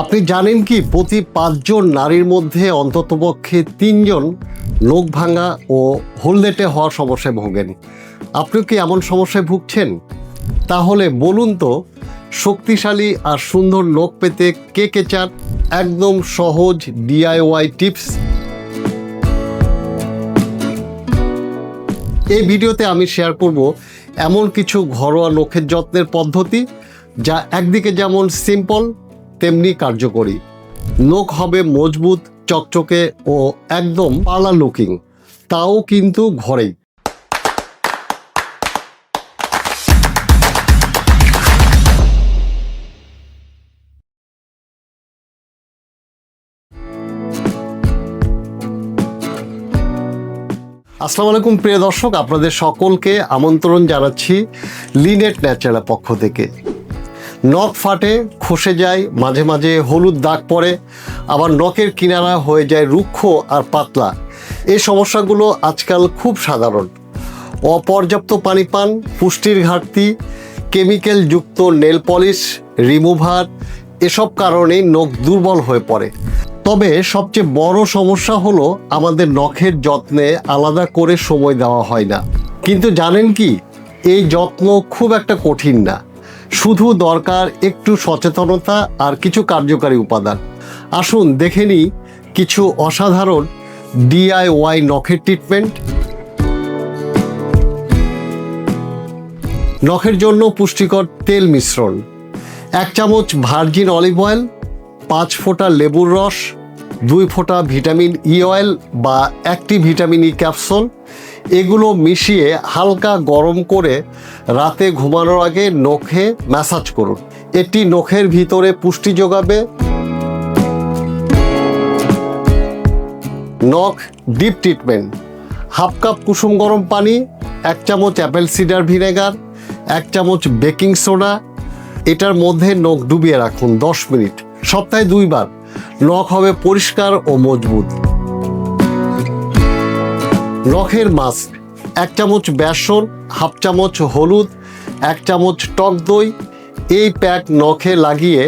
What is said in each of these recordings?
আপনি জানেন কি, প্রতি পাঁচজন নারীর মধ্যে অন্ততপক্ষে তিনজন নখ ভাঙা ও হলদেটে হওয়ার সমস্যায় ভোগেন। আপনি কি এমন সমস্যায় ভুগছেন? তাহলে বলুন তো, শক্তিশালী আর সুন্দর নখ পেতে কে কে চান? একদম সহজ ডিআইওয়াই টিপস। এই ভিডিওতে আমি শেয়ার করব এমন কিছু ঘরোয়া নখের যত্নের পদ্ধতি, যা একদিকে যেমন সিম্পল তেমনি কার্যকরী। নখ হবে মজবুত, চকচকে ও একদম পার্লার লুকিং তাও কিন্তু ঘরেই। আসসালামু আলাইকুম, প্রিয় দর্শক। আপনাদের সকলকে আমন্ত্রণ জানাচ্ছি লিনেট ন্যাচারাল পক্ষ থেকে। নখ ফাটে, খসে যায়, মাঝে মাঝে হলুদ দাগ পড়ে, আবার নখের কিনারা হয়ে যায় রুক্ষ আর পাতলা। এই সমস্যাগুলো আজকাল খুব সাধারণ। অপর্যাপ্ত পানি পান পুষ্টির ঘাটতি, কেমিক্যাল যুক্ত নেল পলিশ, রিমুভার, এসব কারণেই নখ দুর্বল হয়ে পড়ে। তবে সবচেয়ে বড় সমস্যা হলো আমাদের নখের যত্নে আলাদা করে সময় দেওয়া হয় না। কিন্তু জানেন কি? এই যত্ন খুব একটা কঠিন না। শুধু দরকার একটু সচেতনতা আর কিছু কার্যকারী উপাদান। আসুন দেখে নিই কিছু অসাধারণ ডিআইওয়াই নখের ট্রিটমেন্ট নখের জন্য পুষ্টিকর তেল মিশ্রণ। এক চামচ ভার্জিন অলিভ অয়েল, পাঁচ ফোঁটা লেবুর রস, দুই ফোঁটা ভিটামিন ই অয়েল বা একটি ভিটামিন ই ক্যাপসুল এগুলো মিশিয়ে হালকা গরম করে রাতে ঘুমানোর আগে নখে ম্যাসাজ করুন। এটি নখের ভিতরে পুষ্টি যোগাবে। নখ ডিপ ট্রিটমেন্ট। হাফ কাপ কুসুম গরম পানি, এক চামচ অ্যাপেল সিডার ভিনেগার, এক চামচ বেকিং সোডা। এটার মধ্যে নখ ডুবিয়ে রাখুন দশ মিনিট, সপ্তাহে দুইবার। নখ হবে পরিষ্কার ও মজবুত। নখের মাস্ক এক চামচ বেসন, হাফ চামচ হলুদ, এক চামচ টক দই। এই প্যাক নখে লাগিয়ে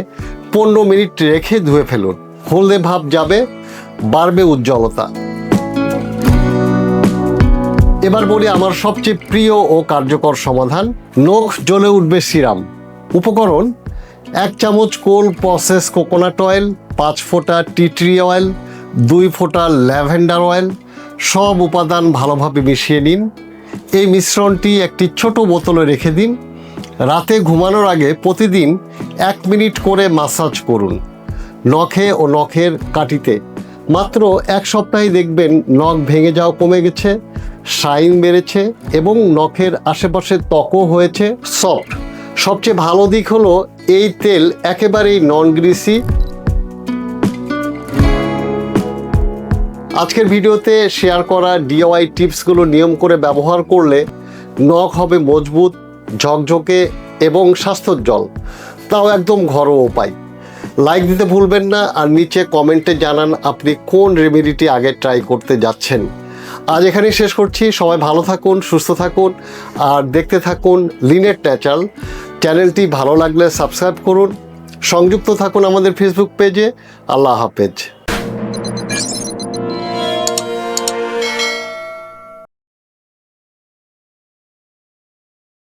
পনেরো মিনিট রেখে ধুয়ে ফেলুন। হলদে ভাব যাবে, বাড়বে উজ্জ্বলতা। এবার বলি আমার সবচেয়ে প্রিয় ও কার্যকর সমাধান, নখ জ্বলে উঠবে সিরাম। উপকরণ, এক চামচ কোল প্রসেস কোকোনাট অয়েল, পাঁচ ফোঁটা টি ট্রি অয়েল, দুই ফোঁটা ল্যাভেন্ডার অয়েল সব উপাদান ভালোভাবে মিশিয়ে নিন। এই মিশ্রণটি একটি ছোট বোতলে রেখে দিন। রাতে ঘুমানোর আগে প্রতিদিন এক মিনিট করে মাসাজ করুন। নখে ও নখের কাটিতে মাত্র এক সপ্তাহে দেখবেন নখ ভেঙে যাওয়া কমে গেছে, শাইন বেড়েছে এবং নখের আশেপাশে ত্বকও হয়েছে সফট। সবচেয়ে ভালো দিক হলো এই তেল একেবারেই নন গ্রিসি আজকের ভিডিওতে শেয়ার করা ডিওয়াই টিপসগুলো নিয়ম করে ব্যবহার করলে নখ হবে মজবুত, ঝকঝকে এবং স্বাস্থ্যোজ্জ্বল। তাও একদম ঘরোয়া উপায়। লাইক দিতে ভুলবেন না আর নিচে কমেন্টে জানান আপনি কোন রেমেডিটি আগে ট্রাই করতে যাচ্ছেন। আজ এখানেই শেষ করছি। সবাই ভালো থাকুন, সুস্থ থাকুন আর দেখতে থাকুন লিনেট ন্যাচারাল চ্যানেলটি ভালো লাগলে সাবস্ক্রাইব করুন। সংযুক্ত থাকুন আমাদের ফেসবুক পেজে আল্লাহ হাফেজ।